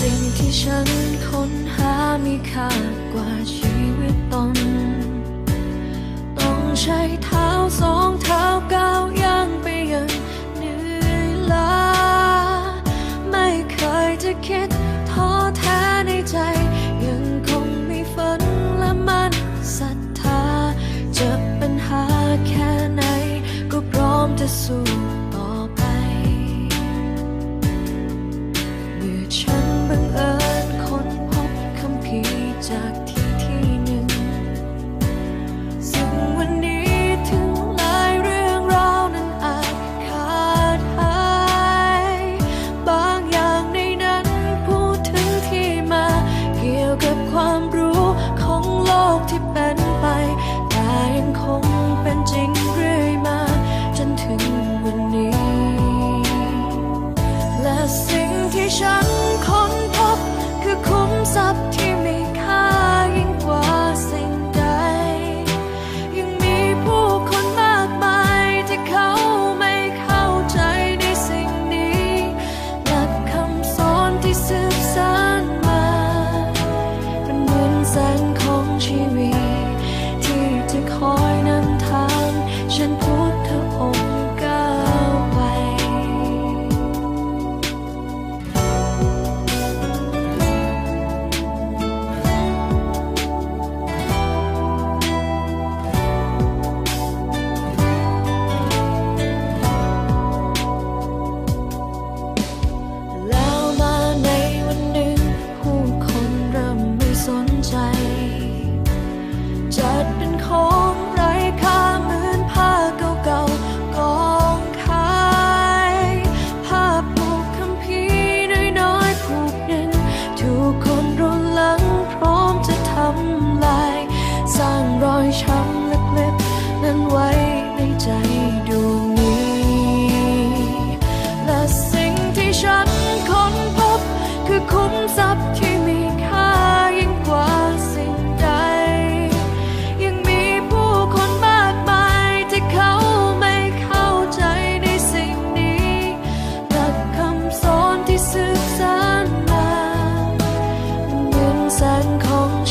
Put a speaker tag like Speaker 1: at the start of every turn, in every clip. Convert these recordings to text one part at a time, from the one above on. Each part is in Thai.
Speaker 1: สิ่งที่ฉันค้นหามีค่ากว่าชีวิตตน ต้องใช้เท้าสองเท้าก้าวย่างไปยังเหนื่อยล้า ไม่เคยจะคิดท้อแท้ในใจ ยังคงมีฝันและมันศรัทธาเจอปัญหาแค่ไหน ก็พร้อมจะสู้ต่อไป child.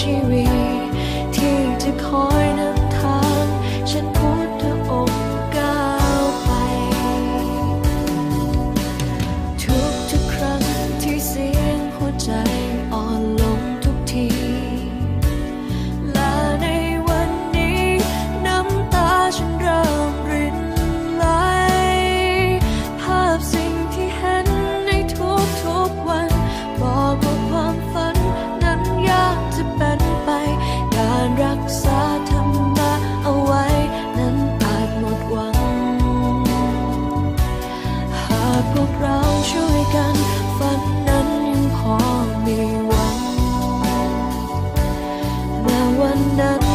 Speaker 1: she พวกเราช่วยกัน ฝันนั้นยังพอมีหวังแม้วันนั้น